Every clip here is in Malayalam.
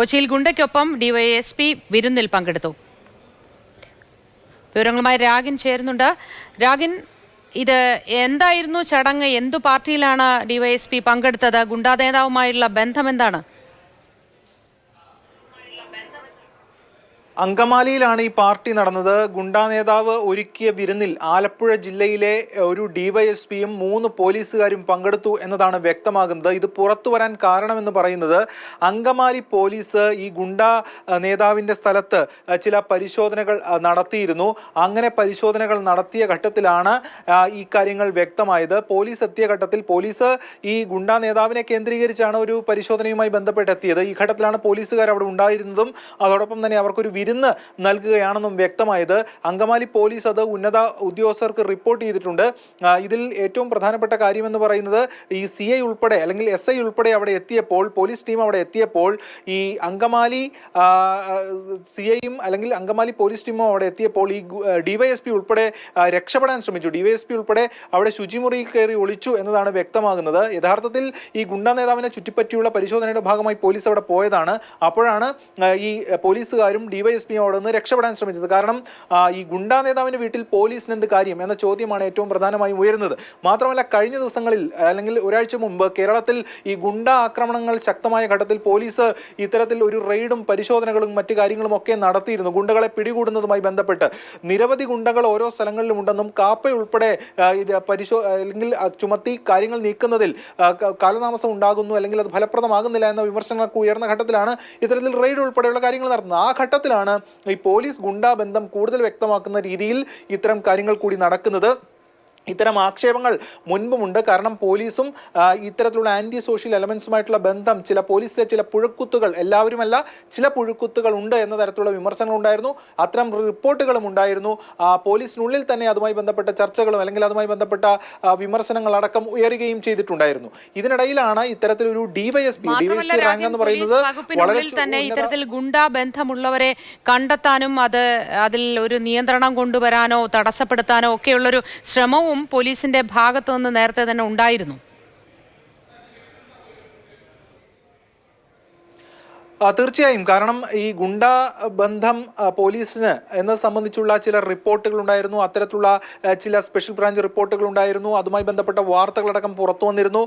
കൊച്ചിയിൽ ഗുണ്ടയ്ക്കൊപ്പം ഡിവൈഎസ്പി വിരുന്നിൽ പങ്കെടുത്തു. വിവരങ്ങളുമായി രാഗിൻ ചേരുന്നുണ്ട്. രാഗിൻ ഇത് എന്തായിരുന്നു ചടങ്ങ്? എന്തു പാർട്ടിയിലാണ് ഡിവൈഎസ്പി പങ്കെടുത്തത്? ഗുണ്ടാ നേതാവുമായുള്ള ബന്ധം എന്താണ്? അങ്കമാലിയിലാണ് ഈ പാർട്ടി നടന്നത്. ഗുണ്ടാ നേതാവ് ഒരുക്കിയ വിരുന്നിൽ ആലപ്പുഴ ജില്ലയിലെ ഒരു ഡിവൈഎസ്പിയും മൂന്ന് പോലീസുകാരും പങ്കെടുത്തു എന്നതാണ് വ്യക്തമാകുന്നത്. ഇത് പുറത്തു വരാൻ കാരണമെന്ന് പറയുന്നത് അങ്കമാലി പോലീസ് ഈ ഗുണ്ടാ നേതാവിന്റെ സ്ഥലത്ത് ചില പരിശോധനകൾ നടത്തിയിരുന്നു. അങ്ങനെ പരിശോധനകൾ നടത്തിയ ഘട്ടത്തിലാണ് ഈ കാര്യങ്ങൾ വ്യക്തമായത്. പോലീസ് എത്തിയ ഘട്ടത്തിൽ പോലീസ് ഈ ഗുണ്ടാ നേതാവിനെ കേന്ദ്രീകരിച്ചാണ് ഒരു പരിശോധനയുമായി ബന്ധപ്പെട്ടെത്തിയത് ഈ ഘട്ടത്തിലാണ് പോലീസുകാർ അവിടെ ഉണ്ടായിരുന്നതും. അതോടൊപ്പം തന്നെ അവർക്കൊരു വിരുന്ന് നൽകുകയാണെന്നും വ്യക്തമായത്. അങ്കമാലി പോലീസ് അത് ഉന്നത ഉദ്യോഗസ്ഥർക്ക് റിപ്പോർട്ട് ചെയ്തിട്ടുണ്ട്. ഇതിൽ ഏറ്റവും പ്രധാനപ്പെട്ട കാര്യമെന്ന് പറയുന്നത് ഈ സി ഐ ഉൾപ്പെടെ അല്ലെങ്കിൽ എസ് ഐ ഉൾപ്പെടെ അവിടെ എത്തിയപ്പോൾ പോലീസ് ടീം അവിടെ എത്തിയപ്പോൾ ഈ അങ്കമാലി സി ഐയും അല്ലെങ്കിൽ അങ്കമാലി പോലീസ് ടീമും അവിടെ എത്തിയപ്പോൾ ഈ ഡിവൈഎസ്പി ഉൾപ്പെടെ രക്ഷപ്പെടാൻ ശ്രമിച്ചു. ഡിവൈഎസ്പി ഉൾപ്പെടെ അവിടെ ശുചിമുറി കയറി ഒളിച്ചു എന്നതാണ് വ്യക്തമാകുന്നത്. യഥാർത്ഥത്തിൽ ഈ ഗുണ്ടാ നേതാവിനെ ചുറ്റിപ്പറ്റിയുള്ള പരിശോധനയുടെ ഭാഗമായി പോലീസ് അവിടെ പോയതാണ്. അപ്പോഴാണ് ഈ പോലീസുകാരും ഡിവൈഎസ്പിയും പിയോട് നിന്ന് രക്ഷപ്പെടാൻ ശ്രമിച്ചത്. കാരണം ഈ ഗുണ്ടാ നേതാവിന്റെ വീട്ടിൽ പോലീസിന് എന്ത് കാര്യം എന്ന ചോദ്യമാണ് ഏറ്റവും പ്രധാനമായും ഉയരുന്നത്. മാത്രമല്ല കഴിഞ്ഞ ദിവസങ്ങളിൽ അല്ലെങ്കിൽ ഒരാഴ്ച മുമ്പ് കേരളത്തിൽ ഈ ഗുണ്ടാ ആക്രമണങ്ങൾ ശക്തമായ ഘട്ടത്തിൽ പോലീസ് ഇത്തരത്തിൽ ഒരു റെയ്ഡും പരിശോധനകളും മറ്റു കാര്യങ്ങളും ഒക്കെ നടത്തിയിരുന്നു. ഗുണ്ടകളെ പിടികൂടുന്നതുമായി ബന്ധപ്പെട്ട് നിരവധി ഗുണ്ടകൾ ഓരോ സ്ഥലങ്ങളിലും ഉണ്ടെന്നും കാപ്പ ഉൾപ്പെടെ പരിശോ അല്ലെങ്കിൽ ചുമത്തി കാര്യങ്ങൾ നീക്കുന്നതിൽ കാലതാമസം ഉണ്ടാകുന്നു അല്ലെങ്കിൽ അത് ഫലപ്രദമാകുന്നില്ല എന്ന വിമർശനങ്ങളൊക്കെ ഉയർന്ന ഘട്ടത്തിലാണ് ഇത്തരത്തിൽ റെയ്ഡ് ഉൾപ്പെടെയുള്ള കാര്യങ്ങൾ നടത്തുന്നത്. ആ ഘട്ടത്തിലാണ് ഈ പോലീസ് ഗുണ്ടാബന്ധം കൂടുതൽ വ്യക്തമാക്കുന്ന രീതിയിൽ ഇത്തരം കാര്യങ്ങൾ കൂടി നടക്കുന്നത്. ഇത്തരം ആക്ഷേപങ്ങൾ മുൻപുമുണ്ട്. കാരണം പോലീസും ഇത്തരത്തിലുള്ള ആന്റി സോഷ്യൽ എലമെൻസുമായിട്ടുള്ള ബന്ധം ചില പോലീസിലെ ചില പുഴുക്കുത്തുകൾ എല്ലാവരുമല്ല ചില പുഴുക്കുത്തുകൾ ഉണ്ട് എന്ന തരത്തിലുള്ള വിമർശനങ്ങൾ ഉണ്ടായിരുന്നു. അത്തരം റിപ്പോർട്ടുകളും ഉണ്ടായിരുന്നു. പോലീസിനുള്ളിൽ തന്നെ അതുമായി ബന്ധപ്പെട്ട ചർച്ചകളും അല്ലെങ്കിൽ അതുമായി ബന്ധപ്പെട്ട വിമർശനങ്ങൾ അടക്കം ഉയരുകയും ചെയ്തിട്ടുണ്ടായിരുന്നു. ഇതിനിടയിലാണ് ഇത്തരത്തിലൊരു ഡിവൈഎസ്പി ഡിവൈഎസ്പി റാങ്ക് എന്ന് പറയുന്നത് വളരെ തന്നെ ഇത്തരത്തിൽ ഗുണ്ടാ ബന്ധമുള്ളവരെ കണ്ടെത്താനും അത് അതിൽ ഒരു നിയന്ത്രണം കൊണ്ടുവരാനോ തടസ്സപ്പെടുത്താനോ ഒക്കെയുള്ളൊരു ശ്രമവും പോലീസിന്റെ ഭാഗത്തു നിന്ന് നേരത്തെ തന്നെ ഉണ്ടായിരുന്നു. തീർച്ചയായും. കാരണം ഈ ഗുണ്ടാ ബന്ധം പോലീസിന് എന്നത് സംബന്ധിച്ചുള്ള ചില റിപ്പോർട്ടുകൾ ഉണ്ടായിരുന്നു അത്തരത്തിലുള്ള ചില സ്പെഷ്യൽ ബ്രാഞ്ച് റിപ്പോർട്ടുകൾ ഉണ്ടായിരുന്നു അതുമായി ബന്ധപ്പെട്ട വാർത്തകളടക്കം പുറത്തു വന്നിരുന്നു.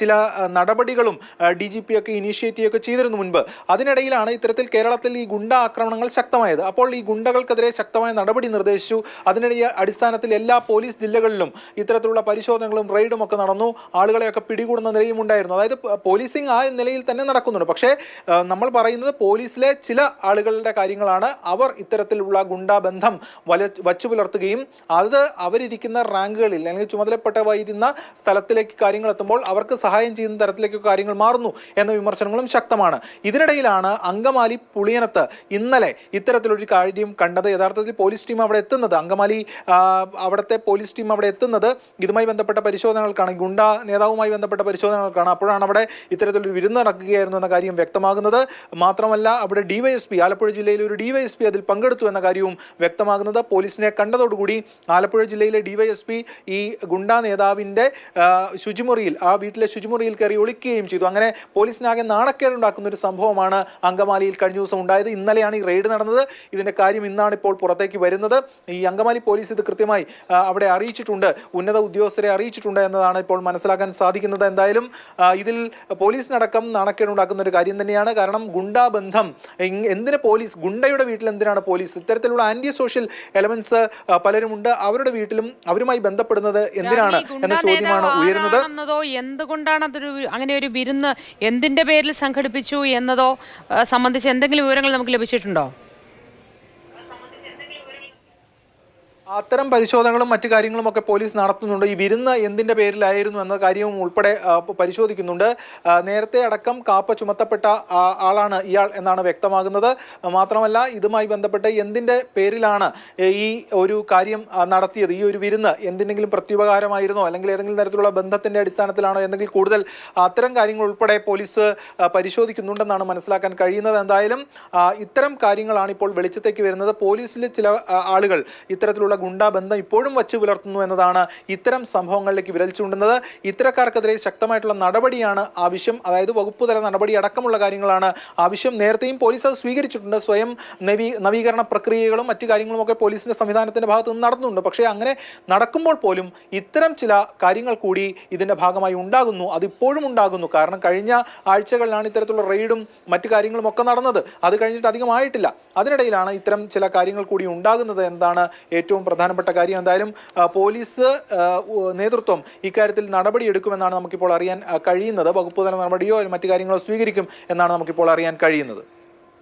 ചില നടപടികളും ഡി ജി പി ഒക്കെ ഇനീഷ്യേറ്റ് ചെയ്യുകയൊക്കെ ചെയ്തിരുന്നു മുൻപ്. അതിനിടയിലാണ് ഇത്തരത്തിൽ കേരളത്തിൽ ഈ ഗുണ്ടാ ആക്രമണങ്ങൾ ശക്തമായത്. അപ്പോൾ ഈ ഗുണ്ടകൾക്കെതിരെ ശക്തമായ നടപടി നിർദ്ദേശിച്ചു. അതിനിടയിൽ അടിസ്ഥാനത്തിൽ എല്ലാ പോലീസ് ജില്ലകളിലും ഇത്തരത്തിലുള്ള പരിശോധനകളും റെയ്ഡും ഒക്കെ നടന്നു. ആളുകളെയൊക്കെ പിടികൂടുന്ന നിലയും ഉണ്ടായിരുന്നു അതായത് പോലീസിങ് ആ നിലയിൽ തന്നെ നടക്കുന്നുണ്ട്. പക്ഷേ നമ്മൾ പറയുന്നത് പോലീസിലെ ചില ആളുകളുടെ കാര്യങ്ങളാണ്. അവർ ഇത്തരത്തിലുള്ള ഗുണ്ടാബന്ധം വല വച്ചു പുലർത്തുകയും അത് അവരിരിക്കുന്ന റാങ്കുകളിൽ അല്ലെങ്കിൽ ചുമതലപ്പെട്ടവരുന്ന സ്ഥലത്തിലേക്ക് കാര്യങ്ങൾ എത്തുമ്പോൾ അവർക്ക് സഹായം ചെയ്യുന്ന തരത്തിലേക്ക് കാര്യങ്ങൾ മാറുന്നു എന്ന വിമർശനങ്ങളും ശക്തമാണ്. ഇതിനിടയിലാണ് അങ്കമാലി പുളിയനത്ത് ഇന്നലെ ഇത്തരത്തിലൊരു കാര്യം കണ്ടത്. യഥാർത്ഥത്തിൽ പോലീസ് ടീം അവിടെ എത്തുന്നത് അങ്കമാലി അവിടുത്തെ പോലീസ് ടീം അവിടെ എത്തുന്നത് ഇതുമായി ബന്ധപ്പെട്ട പരിശോധനകൾക്കാണ്. ഗുണ്ടാ നേതാവുമായി ബന്ധപ്പെട്ട പരിശോധനകൾക്കാണ്. അപ്പോഴാണ് അവിടെ ഇത്തരത്തിലൊരു വിരുന്ന് നടക്കുകയായിരുന്നു എന്ന കാര്യം വ്യക്തമാകുന്നത്. മാത്രമല്ല അവിടെ ഡിവൈഎസ്പി ആലപ്പുഴ ജില്ലയിലെ ഒരു ഡിവൈഎസ്പി അതിൽ പങ്കെടുത്തു എന്ന കാര്യവും വ്യക്തമാകുന്നത് പോലീസിനെ കണ്ടതോടുകൂടി ആലപ്പുഴ ജില്ലയിലെ ഡിവൈഎസ്പി ഈ ഗുണ്ടാ നേതാവിന്റെ ശുചിമുറിയിൽ ആ വീട്ടിലെ ശുചിമുറിയിൽ കയറി ഒളിക്കുകയും ചെയ്തു. അങ്ങനെ പോലീസിനാകെ നാണക്കേടുണ്ടാക്കുന്ന ഒരു സംഭവമാണ് അങ്കമാലിയിൽ കഴിഞ്ഞ ദിവസം ഉണ്ടായത്. ഇന്നലെയാണ് ഈ റെയ്ഡ് നടന്നത്. ഇതിന്റെ കാര്യം ഇന്നാണ് ഇപ്പോൾ പുറത്തേക്ക് വരുന്നത്. ഈ അങ്കമാലി പോലീസ് ഇത് കൃത്യമായി അവിടെ അറിയിച്ചിട്ടുണ്ട്. ഉന്നത ഉദ്യോഗസ്ഥരെ അറിയിച്ചിട്ടുണ്ട് എന്നതാണ് ഇപ്പോൾ മനസ്സിലാക്കാൻ സാധിക്കുന്നത്. എന്തായാലും ഇതിൽ പോലീസിനടക്കം നാണക്കേടുണ്ടാക്കുന്ന ഒരു കാര്യം തന്നെയാണ്. കാരണം ഗുണ്ടാ ബന്ധം എങ്- എന്തിന് പോലീസ് ഗുണ്ടയുടെ വീട്ടിൽ എന്തിനാണ് പോലീസ്? ഇത്തരത്തിലുള്ള ആന്റി സോഷ്യൽ എലമെന്റ്സ് പലരുമുണ്ട്. അവരുടെ വീട്ടിലും അവരുമായി ബന്ധപ്പെടുന്നത് എന്തിനാണ് എന്ന ചോദ്യമാണ് ഉയരുന്നത്. എന്തുകൊണ്ടാണ് അതൊരു അങ്ങനെ ഒരു വിരുന്ന് എന്തിന്റെ പേരിൽ സംഘടിപ്പിച്ചു എന്നതോ സംബന്ധിച്ച് എന്തെങ്കിലും വിവരങ്ങൾ നമുക്ക് ലഭിച്ചിട്ടുണ്ടോ? അത്തരം പരിശോധനകളും മറ്റു കാര്യങ്ങളും ഒക്കെ പോലീസ് നടത്തുന്നുണ്ട്. ഈ വിരുന്ന് എന്തിന്റെ പേരിലായിരുന്നു എന്ന കാര്യവും ഉൾപ്പെടെ പരിശോധിക്കുന്നുണ്ട്. നേരത്തെ അടക്കം കാപ്പ ചുമത്തപ്പെട്ട ആളാണ് ഇയാൾ എന്നാണ് വ്യക്തമാകുന്നത്. മാത്രമല്ല ഇതുമായി ബന്ധപ്പെട്ട് എന്തിന്റെ പേരിലാണ് ഈ ഒരു കാര്യം നടത്തിയത്? ഈ ഒരു വിരുന്ന് എന്തിനെങ്കിലും പ്രത്യുപകാരമായിരുന്നോ? അല്ലെങ്കിൽ ഏതെങ്കിലും തരത്തിലുള്ള ബന്ധത്തിന്റെ അടിസ്ഥാനത്തിലാണോ? എന്തെങ്കിലും കൂടുതൽ അത്തരം കാര്യങ്ങൾ ഉൾപ്പെടെ പോലീസ് പരിശോധിക്കുന്നുണ്ടെന്നാണ് മനസ്സിലാക്കാൻ കഴിയുന്നത്. എന്തായാലും ഇത്തരം കാര്യങ്ങളാണ് ഇപ്പോൾ വെളിച്ചത്തേക്ക് വരുന്നത്. പോലീസിലെ ചില ആളുകൾ ഇത്തരത്തിലുള്ള ഗുണ്ടാ ബന്ധം ഇപ്പോഴും വച്ചു പുലർത്തുന്നു എന്നതാണ് ഇത്തരം സംഭവങ്ങളിലേക്ക് വിരൽ ചൂണ്ടുന്നത്. ഇത്തരക്കാർക്കെതിരെ ശക്തമായിട്ടുള്ള നടപടിയാണ് ആവശ്യം. അതായത് വകുപ്പ് തല നടപടി അടക്കമുള്ള കാര്യങ്ങളാണ് ആവശ്യം. നേരത്തെയും പോലീസ് അത് സ്വീകരിച്ചിട്ടുണ്ട്. സ്വയം നവീ നവീകരണ പ്രക്രിയകളും മറ്റു കാര്യങ്ങളുമൊക്കെ പോലീസിന്റെ സംവിധാനത്തിന്റെ ഭാഗത്ത് നിന്ന് നടന്നുണ്ട്. പക്ഷേ അങ്ങനെ നടക്കുമ്പോൾ പോലും ഇത്തരം ചില കാര്യങ്ങൾ കൂടി ഇതിന്റെ ഭാഗമായി ഉണ്ടാകുന്നു. അതിപ്പോഴും ഉണ്ടാകുന്നു. കാരണം കഴിഞ്ഞ ആഴ്ചകളിലാണ് ഇത്തരത്തിലുള്ള റെയ്ഡും മറ്റു കാര്യങ്ങളും ഒക്കെ നടന്നത്. അത് കഴിഞ്ഞിട്ട് അധികമായിട്ടില്ല. അതിനിടയിലാണ് ഇത്തരം ചില കാര്യങ്ങൾ കൂടി ഉണ്ടാകുന്നത്. എന്താണ് ഏറ്റവും പ്രധാനപ്പെട്ട കാര്യം എന്തായാലും പോലീസ് നേതൃത്വം ഇക്കാര്യത്തിൽ നടപടിയെടുക്കുമെന്നാണ് നമുക്കിപ്പോൾ അറിയാൻ കഴിയുന്നത്. വകുപ്പ് തല നടപടിയോ മറ്റു കാര്യങ്ങളോ സ്വീകരിക്കും എന്നാണ് നമുക്കിപ്പോൾ അറിയാൻ കഴിയുന്നത്.